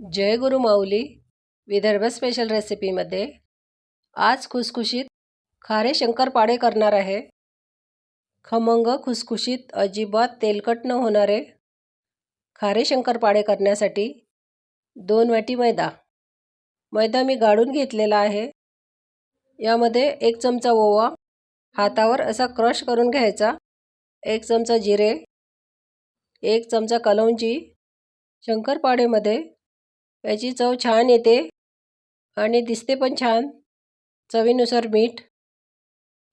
जय गुरु माऊली Vidarbha special रेसिपीमध्ये आज खुसखुशीत खारे शंकरपाळे करणार आहे. खमंग खुसखुशीत अजिबात तेलकट न होणारे खारे शंकरपाळे करण्यासाठी दोन वाटी मैदा. मैदा मी गाळून घेतलेला आहे. यामध्ये एक चमचा ओवा हातावर असा क्रश करून घ्यायचा. एक चमचा जिरे एक चमचा कलौंजी शंकरपाडेमध्ये याची चव छान येते आणि दिसते पण छान. चवीनुसार मीठ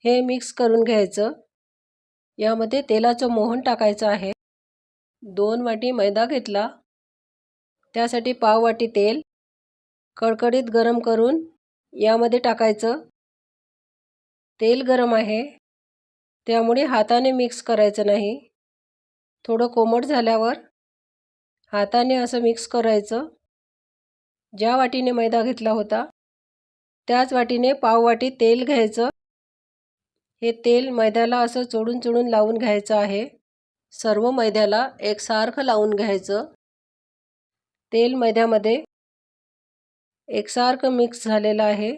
हे मिक्स करून घ्यायचं. यामध्ये तेलाचं मोहन टाकायचं आहे. दोन वाटी मैदा घेतला. त्यासाठी पाव वाटी तेल कडकडीत गरम करून यामध्ये टाकायचं. तेल गरम आहे. त्यामुळे हाताने मिक्स करायचं नाही. थोडं कोमट झाल्यावर हाताने असं मिक्स करायचं. ज्या वाटीने मैदा घेतला होता त्याच वाटीने पाव वाटी तेल घ्यायचं. हे तेल मैद्याला असं चोडून चोडून लावून घ्यायचं आहे. सर्व मैद्याला एकसारखं लावून घ्यायचं. तेल मैद्यामध्ये एकसारखं मिक्स झालेलं आहे.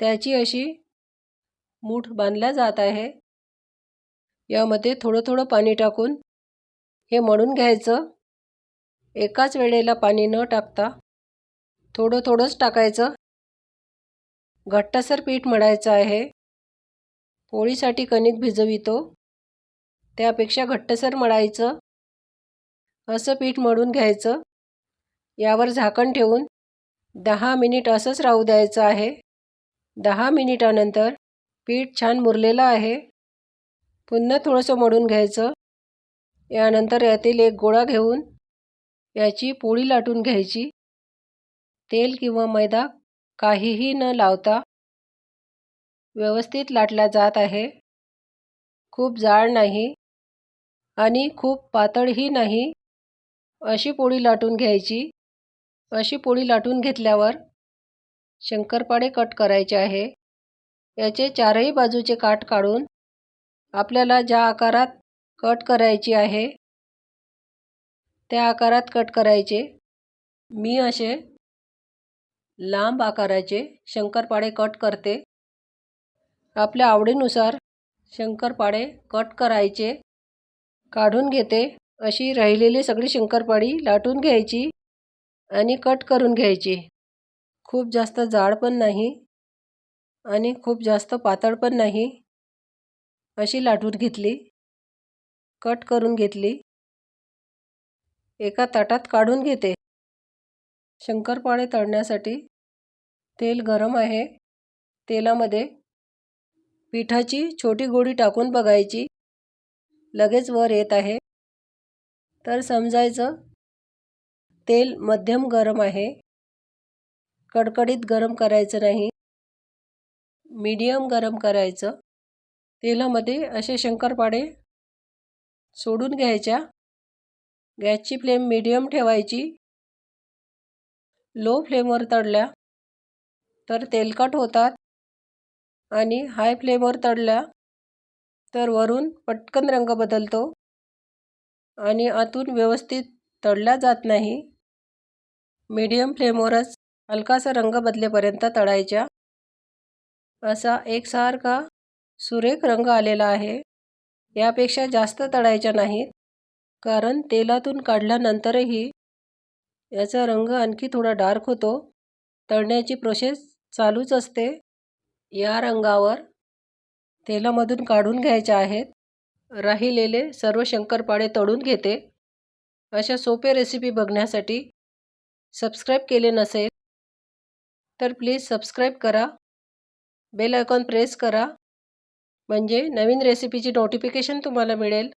त्याची अशी मूठ बांधल्या जात आहे. यामध्ये थोडं थोडं पाणी टाकून हे मळून घ्यायचं. एकाच वेळेला पाणी न टाकता थोडं थोडंच टाकायचं. घट्टसर पीठ मळायचं आहे. पोळीसाठी कणिक भिजवितो. त्यापेक्षा घट्टसर मळायचं. असं पीठ मळून घ्यायचं. यावर झाकण ठेवून दहा मिनिट असंच राहू द्यायचं आहे. दहा मिनिटानंतर पीठ छान मुरलेलं आहे. पुन्हा थोडंसं मळून घ्यायचं. यानंतर यातील एक गोळा घेऊन याची पोळी लाटून घ्यायची. तेल किंवा मैदा काहीही न लावता व्यवस्थित लाटला जात आहे. खूप जाड नाही आणि खूप पातळही नाही अशी पोळी लाटून घ्यायची. अशी पोळी लाटून घेतल्यावर शंकरपाळे कट करायचे आहे. याचे चारही बाजूचे काठ काढून आपल्याला ज्या आकारात कट करायची आहे त्या आकारात कट करायचे. मी असे लांब आकाराचे शंकरपाळे कट करते. आपल्या आवडीनुसार शंकरपाळे कट करायचे. काढून घेते. अशी राहिलेली सगळी शंकरपाळी लाटून घ्यायची आणि कट करून घ्यायची. खूप जास्त जाड पण नाही आणि खूप जास्त पातळ पण नाही अशी लाटून घेतली. कट करून घेतली. एका ताटात काढून घेते. शंकरपाळे तळण्यासाठी तेल गरम आहे. तेलामध्ये पिठाची छोटी गोडी टाकून बघायची. लगेच वर येत आहे. तर समजायचं तेल मध्यम गरम आहे. कडकडीत गरम करायचं नाही. मीडियम गरम करायचं. तेलामध्ये असे शंकरपाळे सोडून घ्यायच्या. गॅसची फ्लेम मीडियम ठेवायची. लो फ्लेमवर तळल्या तर तेलकट होतात आणि हाय फ्लेमवर तळल्या तर वरून पटकन रंग बदलतो आणि आतून व्यवस्थित तळल्या जात नाही. मीडियम फ्लेमवरच हलकासा रंग बदलेपर्यंत तळायच्या. असा एकसारखा सुरेख रंग आलेला आहे. यापेक्षा जास्त तळायच्या नाहीत कारण तेलातून काढल्यानंतरही याचा रंग आणखी थोडा डार्क होतो. तळण्याची प्रोसेस चालूच असते. या रंगावर तेलामधून काढून घ्यायच्या आहेत. राहिलेले सर्व शंकरपाळे तळून घेते. अशा सोपे रेसिपी बघण्यासाठी सबस्क्राईब केले नसेल तर प्लीज सबस्क्राईब करा. बेल आयकॉन प्रेस करा. म्हणजे नवीन रेसिपीची नोटिफिकेशन तुम्हाला मिळेल.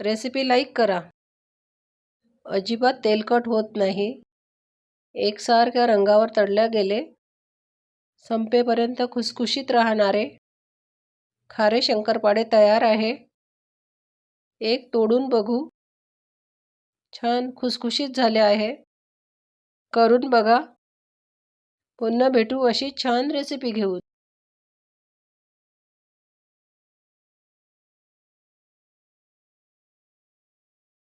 रेसिपी लाईक करा. अजिबात तेलकट होत नाही. एकसारख्या रंगावर तळल्या गेले. संपेपर्यंत खुसखुशीत राहणारे खारे शंकरपाडे तयार आहे. एक तोडून बघू. छान खुसखुशीत झाले आहे. करून बघा. पुन्हा भेटू अशी छान रेसिपी घेऊ